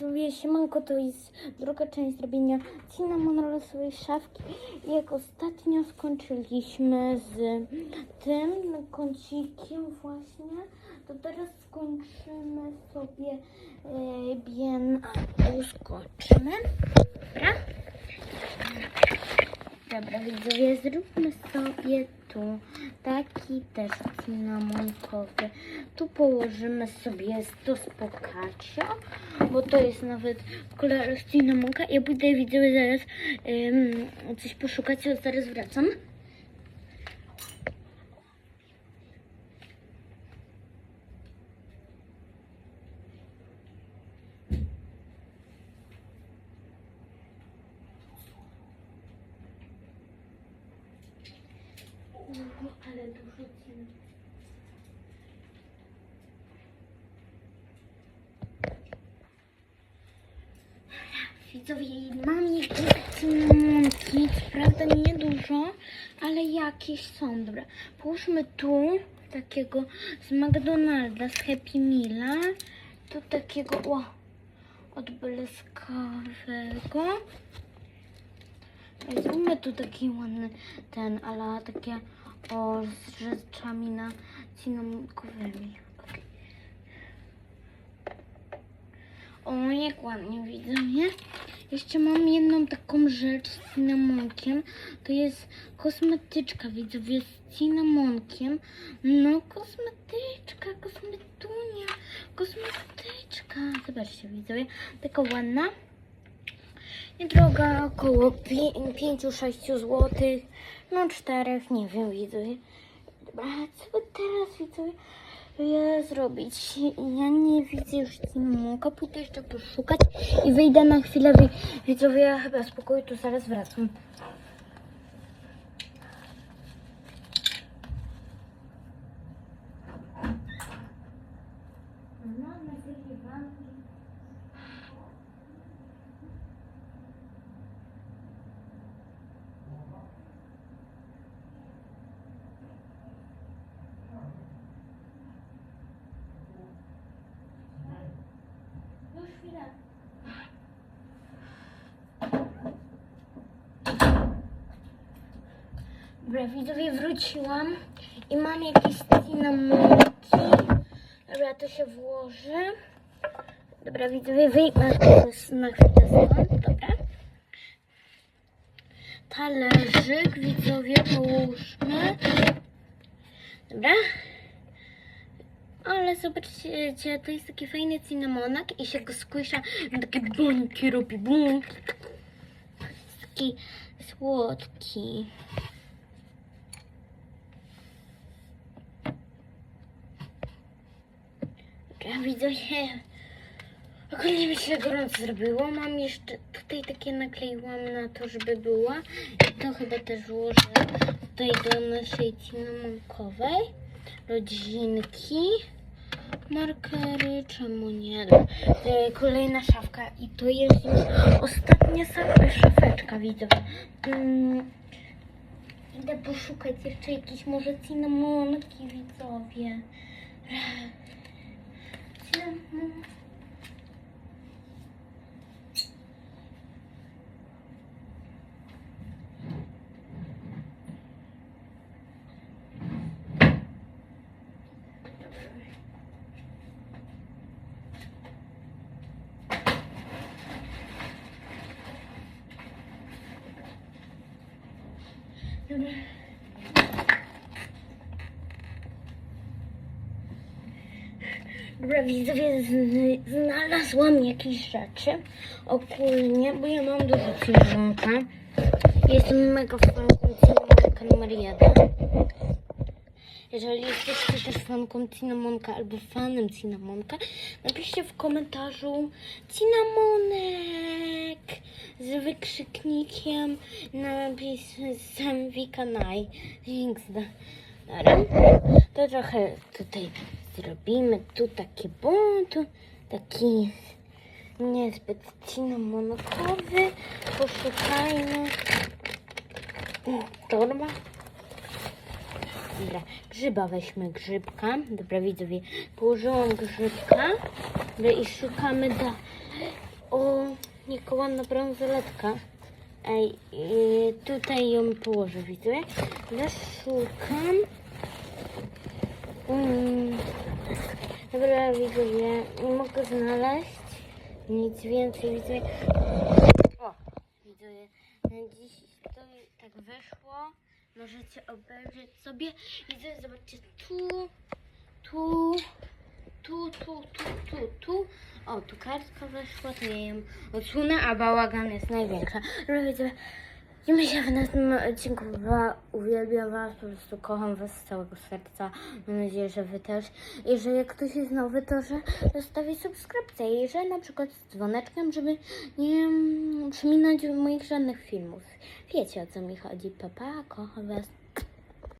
Widzowie, siemanko, to jest druga część zrobienia cinnamon rollowej szafki. Jak ostatnio skończyliśmy z tym kącikiem właśnie, to teraz skończymy sobie e, bien, uskoczymy. Dobra? Dobra, widzowie, zróbmy sobie tu taki też cynamonkowy. Tu położymy sobie to spokaccio, bo to jest nawet w kolorze cynamonka. Ja pójdę, widzowie, zaraz ym, coś poszukać, zaraz wracam. Cyn. Widzowie, mam jakieś co prawda nie dużo, ale jakieś są. Dobra, połóżmy tu takiego z McDonalda, z Happy Meala, tu takiego o, odbłyskawego. Zróbmy tu taki ładny ten, ale takie o z rzeczami na cynamonkowymi. Okej. O, jak ładnie widzę, nie? Jeszcze mam jedną taką rzecz z cynamonkiem. To jest kosmetyczka, widzowie, z cynamonkiem. No, kosmetyczka, kosmetunia, kosmetyczka. Zobaczcie, widzowie, taka ładna. Niedroga, około 5-6 zł. No, 4, nie wiem, widzowie. Dobra, co teraz, widzowie, ja zrobić? Ja nie widzę już cynamonka. Pójdę jeszcze poszukać i wyjdę na chwilę. wi- Widzowie, ja chyba z pokoju, to zaraz wracam. Już Dobra, widzowie, wróciłam i mam jakieś cynamonki. Dobra, to się włoży. Dobra, widzowie, wyjmę na chwilę stąd, dobra. Talerzyk, widzowie, połóżmy. Dobra. Ale zobaczcie, to jest taki fajny cynamonak i się go on takie bąki robi, bum. Taki słodki. Się. Ogólnie mi się gorąco zrobiło. Mam jeszcze tutaj takie nakleiłam na to, żeby była. I to chyba też włożę tutaj do naszej cynamonkowej rodzinki. Markery, czemu nie? E, Kolejna szafka i to jest już ostatnia szafeczka, widzę. Mm, idę poszukać jeszcze jakieś może cynamonki, widzowie. Dobra. Widzowie, zn- znalazłam jakieś rzeczy ogólnie, bo ja mam dużo cynamonka. Jestem mega fanką cynamonka numer jeden. Jeżeli jesteście też fanką cynamonka albo fanem cynamonka, napiszcie w komentarzu cynamonek z wykrzyknikiem napisem Wika Naj. Dobra. To trochę tutaj zrobimy. Tu taki bunt, taki niezbyt cynamonkowy. Poszukajmy. Torba. Dobra, grzyba weźmy, grzybka. Dobra, widzowie, położyłam grzybka. Dobra, i szukamy da O, jaka ładna bransoletka. Ej, yy, tutaj ją położę, widzę. Zaszukam. Mm. Dobra, widzowie, nie mogę znaleźć nic więcej, widzowie. O, na dziś to tak weszło. Możecie obejrzeć sobie. Widzowie, zobaczcie, tu, tu, tu, tu, tu, tu, tu. O, tu kartka weszła, to ja ją odsunę, a bałagan jest największa. Widzowie, Widzimy się w następnym odcinku. Uwielbiam Was, po prostu kocham Was z całego serca. Mam nadzieję, że Wy też. I że jak ktoś jest nowy, to że zostawi subskrypcję i że na przykład z dzwoneczkiem, żeby nie mm, przeminąć moich żadnych filmów. Wiecie o co mi chodzi. Papa, kocham Was.